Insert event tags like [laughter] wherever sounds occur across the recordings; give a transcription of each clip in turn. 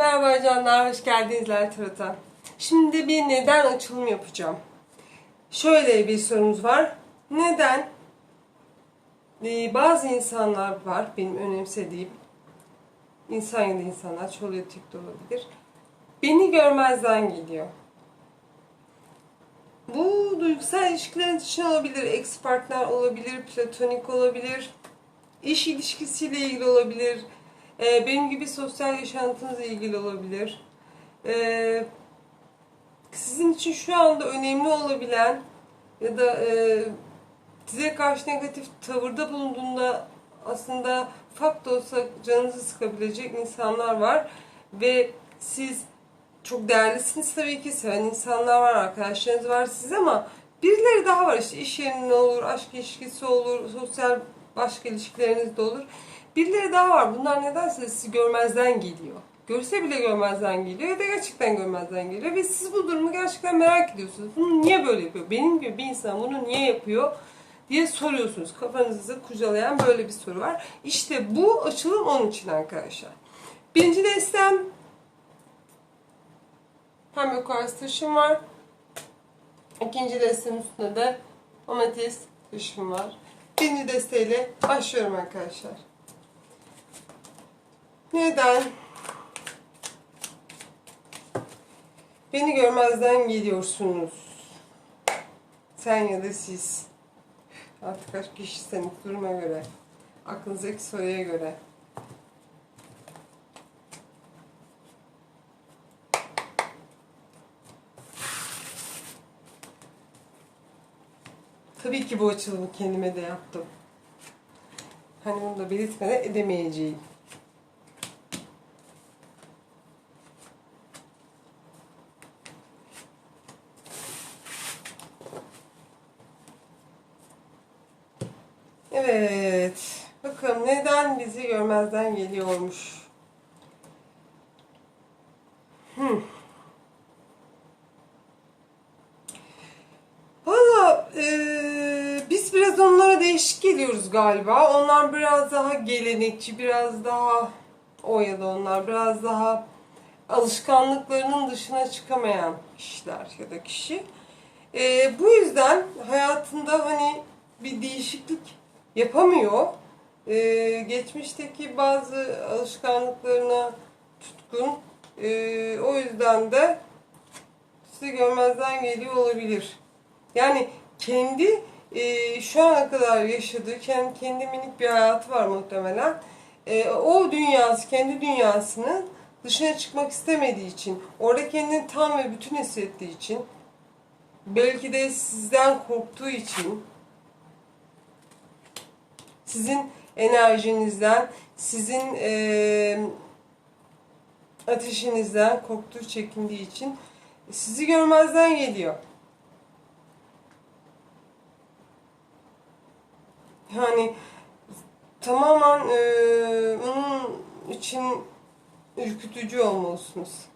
Merhaba canlar, hoş geldiniz Tarot'a. Şimdi bir neden açılım yapacağım. Şöyle bir sorumuz var. Neden Ee, bazı insanlar var benim önemsediğim insan ya da insanlar, çoluğu tip de olabilir. Beni görmezden geliyor. Bu duygusal ilişkiler için olabilir, ex partner olabilir, platonik olabilir, iş ilişkisiyle ilgili olabilir, ee, benim gibi sosyal yaşantınızla ilgili olabilir. Ee, sizin için şu anda önemli olabilen ya da e, size karşı negatif tavırda bulunduğunda aslında ufak da olsa canınızı sıkabilecek insanlar var ve siz çok değerlisiniz tabii ki seven insanlar var, arkadaşlarınız var siz ama birileri daha var işte iş yerinde olur, aşk ilişkisi olur, sosyal başka ilişkileriniz de olur. Birileri daha var. Bunlar nedense sizi görmezden geliyor. Görse bile görmezden geliyor ya da gerçekten görmezden geliyor ve siz bu durumu gerçekten merak ediyorsunuz. Bunu niye böyle yapıyor? Benim gibi bir insan bunu niye yapıyor? diye soruyorsunuz. Kafanızı kurcalayan böyle bir soru var. İşte bu açılım onun için arkadaşlar. Birinci destem pembe kuars taşım var. İkinci destem üstünde de ametist taşım var. Birinci desteğiyle başlıyorum arkadaşlar. Neden? Beni görmezden geliyorsunuz. Sen ya da siz. Artık kaç kişiseniz duruma göre. Aklınızdaki soruya göre. Tabii ki bu açılımı kendime de yaptım. Hani bunu da belirtmeden edemeyeceğim. Evet. Bakın neden bizi görmezden geliyormuş. Hmm. Valla eee, biz biraz onlara değişik geliyoruz galiba. Onlar biraz daha gelenekçi, biraz daha o ya da onlar biraz daha alışkanlıklarının dışına çıkamayan kişiler ya da kişi. Eee, bu yüzden hayatında hani bir değişiklik yapamıyor. Ee, geçmişteki bazı alışkanlıklarına tutkun. Ee, o yüzden de sizi görmezden geliyor olabilir. Yani kendi e, şu ana kadar yaşadığı kendi, kendi minik bir hayatı var muhtemelen. E, o dünyası, kendi dünyasının dışına çıkmak istemediği için, orada kendini tam ve bütün hissettiği için, belki de sizden korktuğu için, sizin enerjinizden, sizin e, ateşinizden korktuğu, çekindiği için sizi görmezden geliyor. Yani tamamen e, onun için ürkütücü olmalısınız.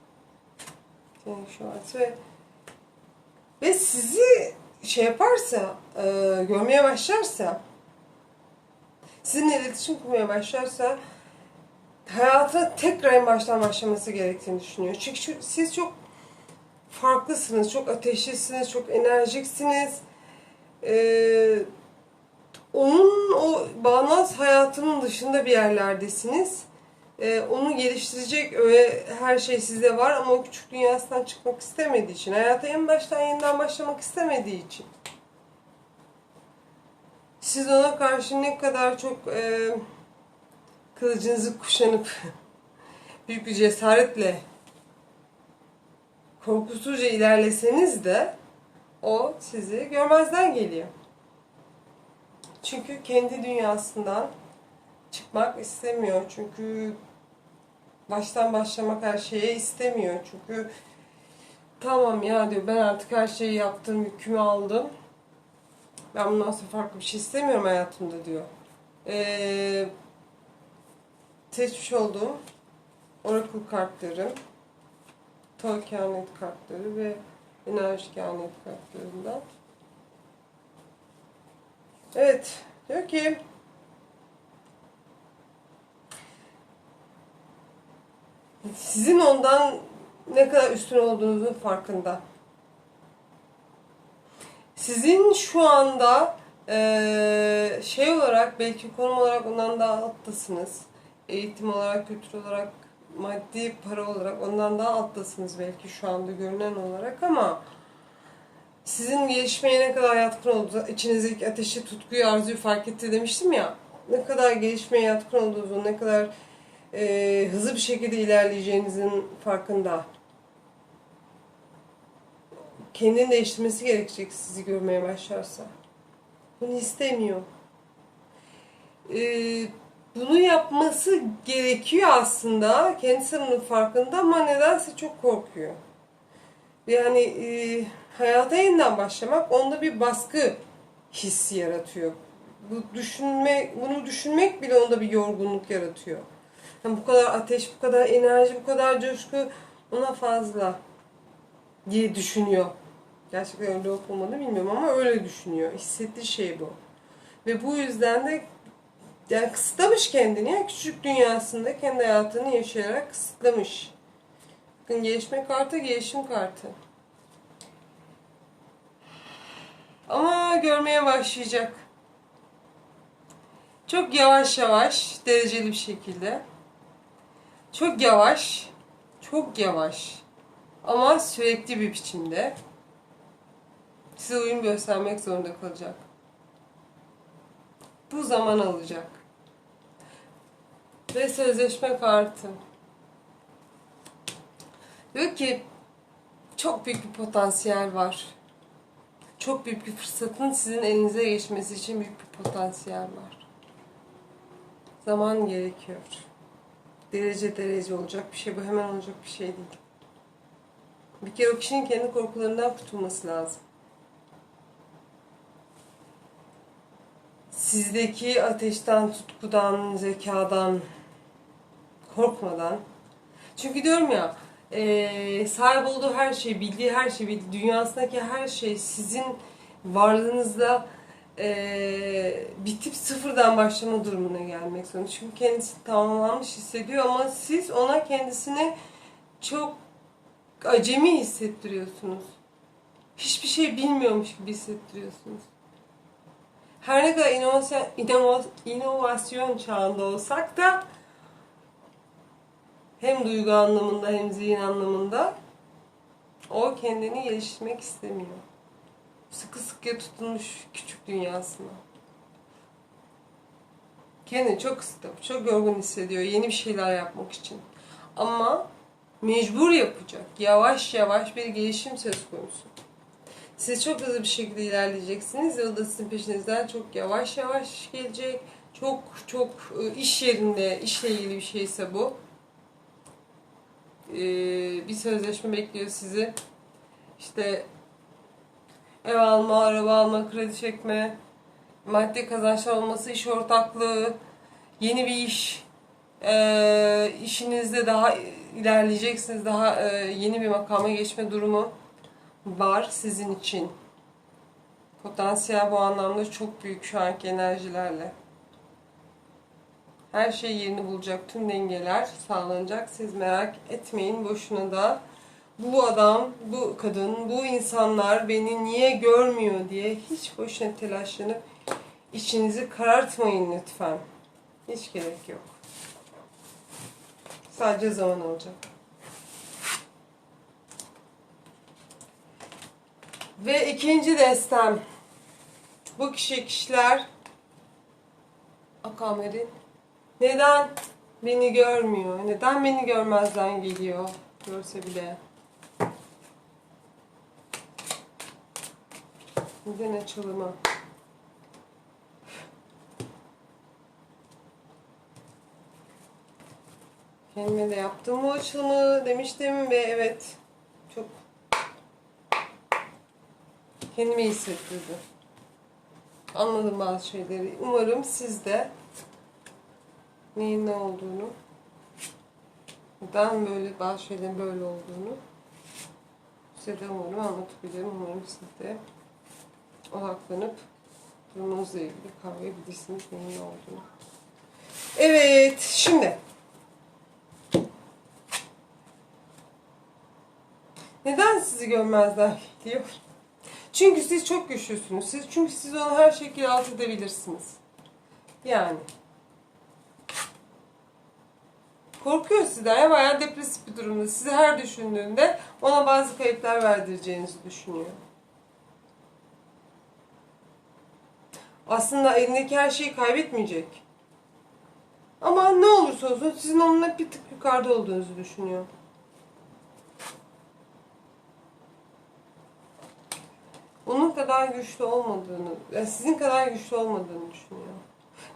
Yani şu an ve ve sizi şey yaparsa, e, görmeye başlarsa sizinle iletişim kurmaya başlarsa hayata tekrar en baştan başlaması gerektiğini düşünüyor. Çünkü siz çok farklısınız, çok ateşlisiniz, çok enerjiksiniz. Ee, onun o bağnaz hayatının dışında bir yerlerdesiniz. Ee, onu geliştirecek öyle her şey sizde var ama o küçük dünyasından çıkmak istemediği için, hayata en baştan yeniden başlamak istemediği için siz ona karşı ne kadar çok e, kılıcınızı kuşanıp [laughs] büyük bir cesaretle korkusuzca ilerleseniz de o sizi görmezden geliyor. Çünkü kendi dünyasından çıkmak istemiyor. Çünkü baştan başlamak her şeye istemiyor. Çünkü tamam ya diyor ben artık her şeyi yaptım, yükümü aldım. Ben bundan sonra farklı bir şey istemiyorum hayatımda diyor. Ee, seçmiş olduğum Oracle kartlarım, Tol kehanet kartları ve enerji kehanet kartlarından. Evet, diyor ki Sizin ondan ne kadar üstün olduğunuzun farkında. Sizin şu anda eee, şey olarak belki konum olarak ondan daha alttasınız. Eğitim olarak, kültür olarak, maddi para olarak ondan daha alttasınız belki şu anda görünen olarak ama sizin gelişmeye ne kadar yatkın olduğu, içinizdeki ateşi, tutkuyu, arzuyu fark etti demiştim ya. Ne kadar gelişmeye yatkın olduğunuzu, ne kadar eee, hızlı bir şekilde ilerleyeceğinizin farkında. Kendini değiştirmesi gerekecek sizi görmeye başlarsa. Bunu istemiyor. Ee, bunu yapması gerekiyor aslında. Kendisi bunun farkında ama nedense çok korkuyor. Yani e, hayata yeniden başlamak onda bir baskı hissi yaratıyor. Bu düşünme, bunu düşünmek bile onda bir yorgunluk yaratıyor. Yani bu kadar ateş, bu kadar enerji, bu kadar coşku ona fazla diye düşünüyor. Gerçekten öyle olup olmadığını bilmiyorum ama öyle düşünüyor. Hissettiği şey bu. Ve bu yüzden de yani kısıtlamış kendini ya küçük dünyasında kendi hayatını yaşayarak kısıtlamış. Bakın gelişme kartı, gelişim kartı. Ama görmeye başlayacak. Çok yavaş yavaş, dereceli bir şekilde. Çok yavaş, çok yavaş ama sürekli bir biçimde size uyum göstermek zorunda kalacak. Bu zaman alacak. Ve sözleşme kartı. Diyor ki çok büyük bir potansiyel var. Çok büyük bir fırsatın sizin elinize geçmesi için büyük bir potansiyel var. Zaman gerekiyor. Derece derece olacak bir şey bu hemen olacak bir şey değil. Bir kere o kişinin kendi korkularından kurtulması lazım. Sizdeki ateşten, tutkudan, zekadan, korkmadan. Çünkü diyorum ya, eee, sahip olduğu her şey, bildiği her şey, bildiği dünyasındaki her şey sizin varlığınızda eee, bitip sıfırdan başlama durumuna gelmek zorunda. Çünkü kendisi tamamlanmış hissediyor ama siz ona kendisini çok acemi hissettiriyorsunuz. Hiçbir şey bilmiyormuş gibi hissettiriyorsunuz. Her ne kadar inovasyon, inova- inovasyon çağında olsak da hem duygu anlamında hem zihin anlamında o kendini geliştirmek istemiyor. Sıkı sıkıya tutunmuş küçük dünyasına. Kendini çok kısıtlamış, çok yorgun hissediyor yeni bir şeyler yapmak için. Ama mecbur yapacak. Yavaş yavaş bir gelişim söz konusu. Siz çok hızlı bir şekilde ilerleyeceksiniz o da sizin peşinizden çok yavaş yavaş gelecek. Çok çok e, iş yerinde, işle ilgili bir şeyse bu. Ee, bir sözleşme bekliyor sizi. İşte ev alma, araba alma, kredi çekme, maddi kazançlar olması, iş ortaklığı, yeni bir iş, ee, işinizde daha ilerleyeceksiniz, daha e, yeni bir makama geçme durumu var sizin için. Potansiyel bu anlamda çok büyük şu anki enerjilerle. Her şey yerini bulacak, tüm dengeler sağlanacak. Siz merak etmeyin boşuna da. Bu adam, bu kadın, bu insanlar beni niye görmüyor diye hiç boşuna telaşlanıp içinizi karartmayın lütfen. Hiç gerek yok. Sadece zaman alacak. Ve ikinci destem. Bu kişi kişiler Akamer'in neden beni görmüyor? Neden beni görmezden geliyor? Görse bile. Neden açılımı? Kendime de yaptım bu açılımı demiştim ve evet çok kendimi iyi hissettirdi. Anladım bazı şeyleri. Umarım siz de neyin ne olduğunu, neden böyle bazı şeylerin böyle olduğunu size de umarım anlatabilirim. Umarım siz de odaklanıp durumunuzla ilgili kavrayabilirsiniz neyin ne olduğunu. Evet, şimdi Neden sizi görmezden [laughs] geliyor? Çünkü siz çok güçlüsünüz. Siz çünkü siz onu her şekilde alt edebilirsiniz. Yani. Korkuyor sizden ya bayağı depresif bir durumda. Sizi her düşündüğünde ona bazı kayıplar verdireceğinizi düşünüyor. Aslında elindeki her şeyi kaybetmeyecek. Ama ne olursa olsun sizin onunla bir tık yukarıda olduğunuzu düşünüyor. Onun kadar güçlü olmadığını, yani sizin kadar güçlü olmadığını düşünüyor.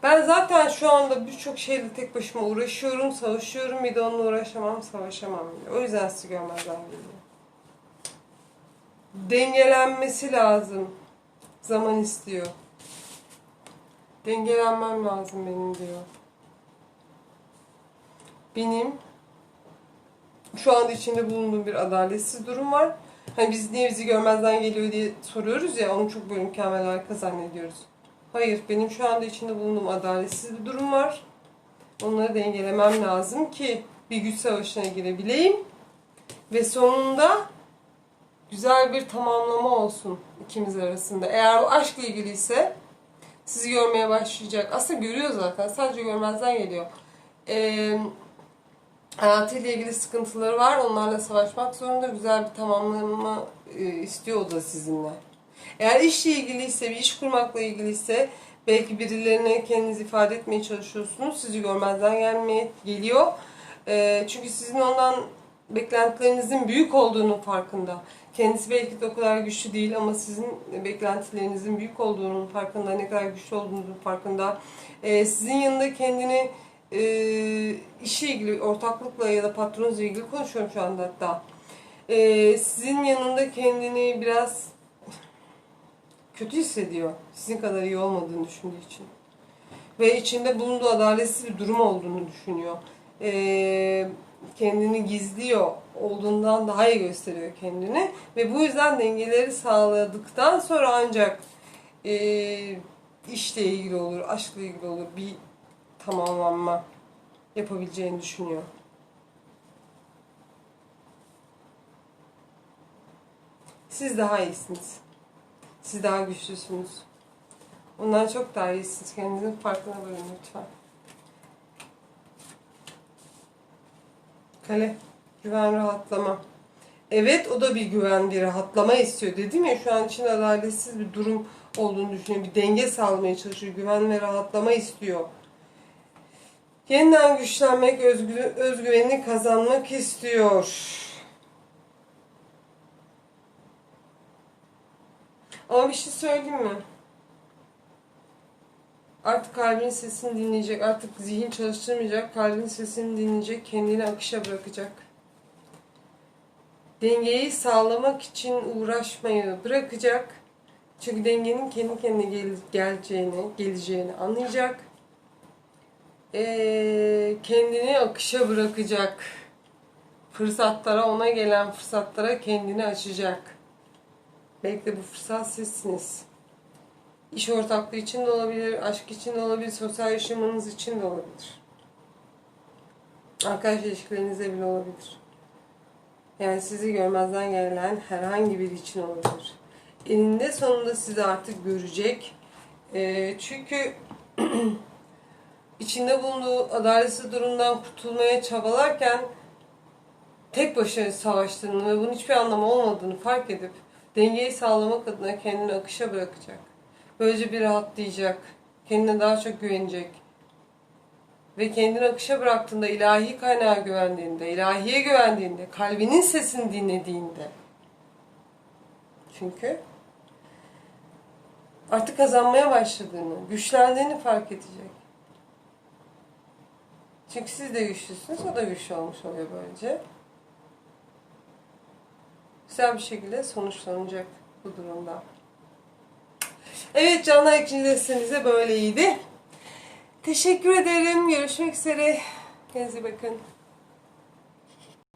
Ben zaten şu anda birçok şeyle tek başıma uğraşıyorum, savaşıyorum. Bir de onunla uğraşamam, savaşamam. diyor. O yüzden sizi görmezden geliyor. Dengelenmesi lazım. Zaman istiyor. Dengelenmem lazım benim diyor. Benim şu anda içinde bulunduğum bir adaletsiz durum var. Hani biz niye bizi görmezden geliyor diye soruyoruz ya, onu çok böyle mükemmel harika zannediyoruz. Hayır, benim şu anda içinde bulunduğum adaletsiz bir durum var. Onları dengelemem lazım ki bir güç savaşına girebileyim. Ve sonunda güzel bir tamamlama olsun ikimiz arasında. Eğer bu aşkla ilgiliyse sizi görmeye başlayacak. Aslında görüyor zaten, sadece görmezden geliyor. Eee hayatıyla ilgili sıkıntıları var. Onlarla savaşmak zorunda. Güzel bir tamamlama e, istiyor o da sizinle. Eğer işle ilgiliyse, bir iş kurmakla ilgiliyse belki birilerine kendinizi ifade etmeye çalışıyorsunuz. Sizi görmezden gelmeye geliyor. E, çünkü sizin ondan beklentilerinizin büyük olduğunun farkında. Kendisi belki de o kadar güçlü değil ama sizin beklentilerinizin büyük olduğunun farkında, ne kadar güçlü olduğunuzun farkında. E, sizin yanında kendini e, işe ilgili, ortaklıkla ya da patronunuzla ilgili konuşuyorum şu anda hatta. E, sizin yanında kendini biraz kötü hissediyor. Sizin kadar iyi olmadığını düşündüğü için. Ve içinde bulunduğu adaletsiz bir durum olduğunu düşünüyor. E, kendini gizliyor olduğundan daha iyi gösteriyor kendini. Ve bu yüzden dengeleri sağladıktan sonra ancak e, işle ilgili olur, aşkla ilgili olur, bir tamamlanma yapabileceğini düşünüyor. Siz daha iyisiniz. Siz daha güçlüsünüz. Ondan çok daha iyisiniz. Kendinizin farkına varın lütfen. Kale. Güven, rahatlama. Evet o da bir güven, bir rahatlama istiyor. Dedim ya şu an için adaletsiz bir durum olduğunu düşünüyor. Bir denge sağlamaya çalışıyor. Güven ve rahatlama istiyor. Yeniden güçlenmek, özgü, özgüvenini kazanmak istiyor. Ama bir şey söyleyeyim mi? Artık kalbin sesini dinleyecek, artık zihin çalıştırmayacak, kalbin sesini dinleyecek, kendini akışa bırakacak. Dengeyi sağlamak için uğraşmayı bırakacak. Çünkü dengenin kendi kendine gel- geleceğini, geleceğini anlayacak ee, kendini akışa bırakacak. Fırsatlara, ona gelen fırsatlara kendini açacak. Belki de bu fırsat sizsiniz. İş ortaklığı için de olabilir, aşk için de olabilir, sosyal yaşamınız için de olabilir. Arkadaş ilişkilerinizde bile olabilir. Yani sizi görmezden gelen herhangi biri için olabilir. Eninde sonunda sizi artık görecek. Ee, çünkü [clears throat] içinde bulunduğu adaletsiz durumdan kurtulmaya çabalarken tek başına savaştığını ve bunun hiçbir anlamı olmadığını fark edip dengeyi sağlamak adına kendini akışa bırakacak. Böylece bir rahatlayacak. Kendine daha çok güvenecek. Ve kendini akışa bıraktığında, ilahi kaynağa güvendiğinde, ilahiye güvendiğinde, kalbinin sesini dinlediğinde. Çünkü artık kazanmaya başladığını, güçlendiğini fark edecek. Çünkü siz de güçlüsünüz, o da güçlü olmuş oluyor böylece. Güzel bir şekilde sonuçlanacak bu durumda. Evet canlar ikinci destemiz de böyleydi. Teşekkür ederim. Görüşmek üzere. Kendinize bakın.